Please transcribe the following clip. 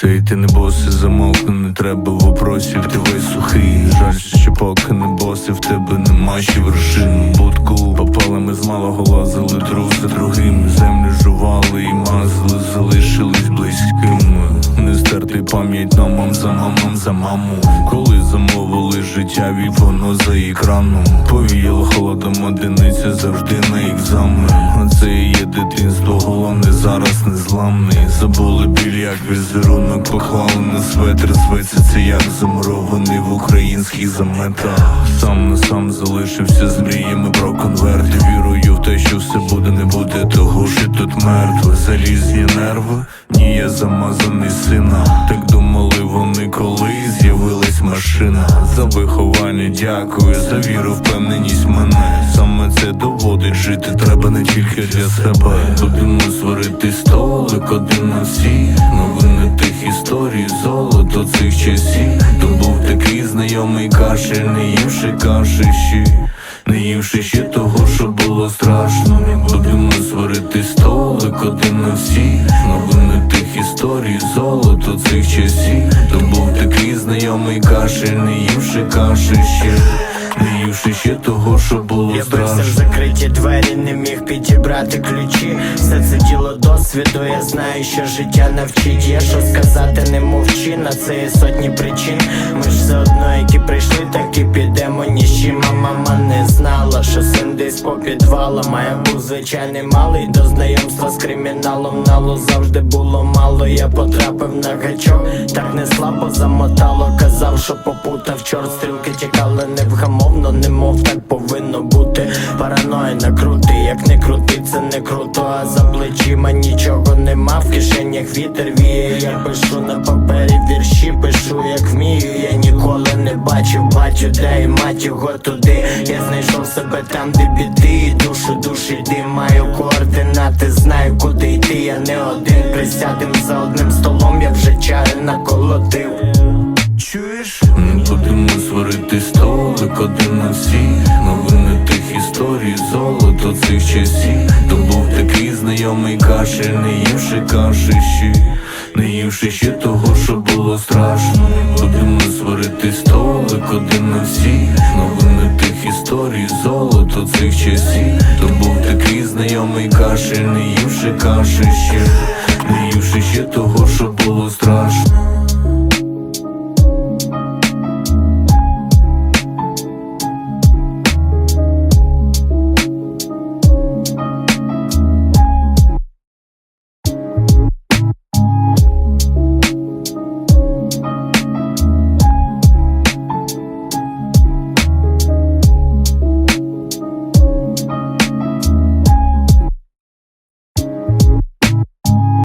Цей ти не боси, замовкни, не треба вопросів, ти весь сухий. Жаль, що поки не боси, в тебе нема ще вершин. Будку попали, ми з малого лазили друг за другим. Землю жували і мазали, залишились близькими. Не стерти пам'ять на мам за мамам за маму. Коли замовили життя, від воно за екраном. Повіяло холодом одиниця завжди на екзамен. А це і зараз незламний. Забули біль, як візерунок поклали на светр. Зветься це як замурований в українських заметах. Сам на сам залишився з мріями про конверт. Вірую в те, що все буде, не буде того, що тут мертве. Залізні нерви, ні, я замазаний сина. Так думали вони, коли машина. За виховання дякую, за віру, впевненість мене. Саме це доводить жити треба не тільки для себе. Будемо сварити столик один на всіх. Новини тих історій, золото цих часів. То був такий знайомий кашель, не ївши каші ще. Не ївши ще того, що було страшно. Будемо сварити столик один на всіх. Новини тих історій, золото цих часів. То був такий знайомий кашель, не ївши каші ще. Не ївши ще того, що було Я бився в закриті двері, не міг підібрати ключі. Все це діло досвіду, я знаю, що життя навчить. Є що сказати, не мовчи, на це є сотні причин. Ми ж все одно, які прийшли, так і підемо ні з чим. А мама не знала, що син десь по підвалам. А був звичайний малий до знайомства з криміналом. Налу завжди було мало. Я потрапив на гачок, так не слабо замотало. Казав, що попутав чорт, стрілки тікали невгамовно, немов так повинно бути. Параної накрути, як не крути, це не круто. А за плечима нічого нема. В кишенях вітер віє. Я пишу на папері вірші, пишу, як бачив, бачу, де і мать його туди. Я знайшов себе там, де біди, і душу, душу йди. Маю координати, знаю, куди йти. Я не один. Присядем за одним столом, я вже чаю наколотив. Чуєш? Не будемо сварити столик один на всіх Новини тих історій, золото цих часів То був такий знайомий кашель, не ївши каші Не ївши ще того, що було страшно. Будемо сварити столик один на всіх. Новини тих історій, золото цих часів. То був такий знайомий кашель, не ївши каші ще. Не ївши ще того, що було страшно